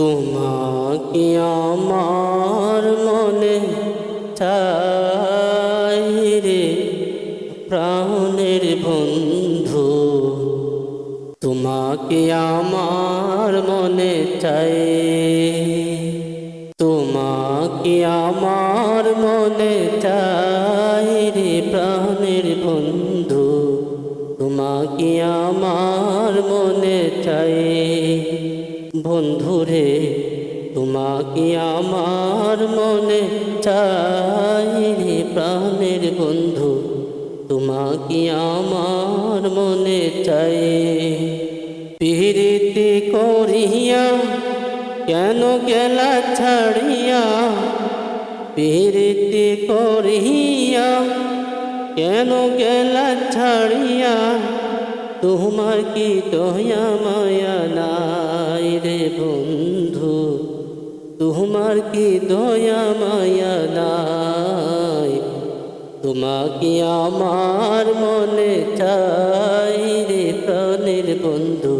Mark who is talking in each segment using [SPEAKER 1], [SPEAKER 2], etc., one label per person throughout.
[SPEAKER 1] তোমাকে আমার মনে চাই রে, প্রাণের বন্ধু। তোমাকে আমার মনে চাই, তোমাকে আমার মনে চাই রে, প্রাণের বন্ধু। তোমাকে আমার মনে চাই। বন্ধুরে, তোমাকে আমার মনে চাই রে প্রাণের বন্ধু। তোমাকে আমার মনে চাই। প্রীতি করিয়া, কেন গেলা ছাড়িয়া? প্রীতি করিয়া, কেন গেলা ছাড়িয়া? তোমার কি দয়া, মায়া নাই? রে বন্ধু, তোমার কি দয়া মায়া নাই? তোমাকে আমার মনে চাই রে প্রাণের বন্ধু,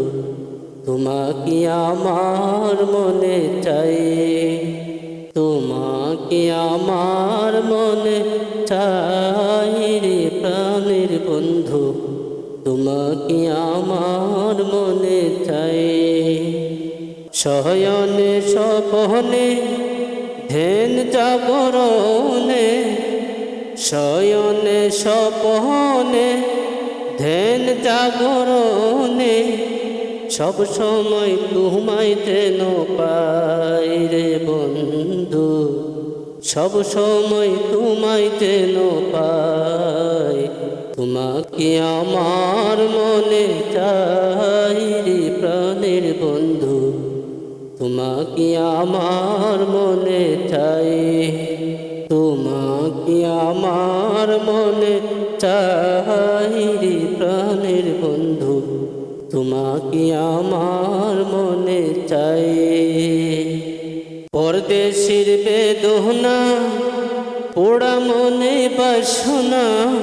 [SPEAKER 1] তোমাকে আমার মনে চাই। তোমাকে আমার মনে চাই রে প্রাণের বন্ধু, তোমাকে আমার মনে চাই। শয়নে স্বপনে, ধ্যান জাগরণে শয়নে স্বপনে, ধ্যান জাগরণে সব সময় তোমায় যেন পাই রে বন্ধু, সব সময় তোমায় যেন পাই, তোমাকে আমার মনে চাই রে প্রাণের বন্ধু। তোমাকে আমার মনে চাই? তোমাকে আমার মনে চাই রে প্রাণের বন্ধু? তোমাকে আমার মনে চাই? পরদেশের বেদনা, পোড়া মনে বাসনা।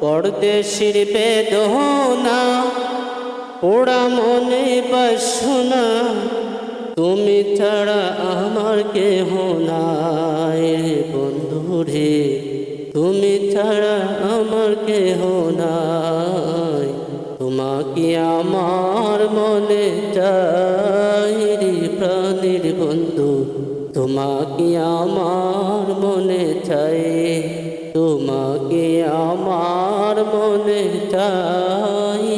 [SPEAKER 1] পরদেশের বেদনা, পোড়া মনে বাসনা। তুমি ছাড়া আমার কেহ নাই বন্ধুরে তুমি ছাড়া আমার কেহ নাই। তোমাকে আমার মনে চাই প্রাণীর বন্ধু। তোমাকে আমার মনে চাই, তোমাকে আমার মনে চাই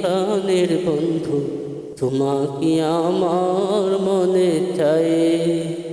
[SPEAKER 1] প্রাণের বন্ধু। তোমাকে আমার মনে চাই।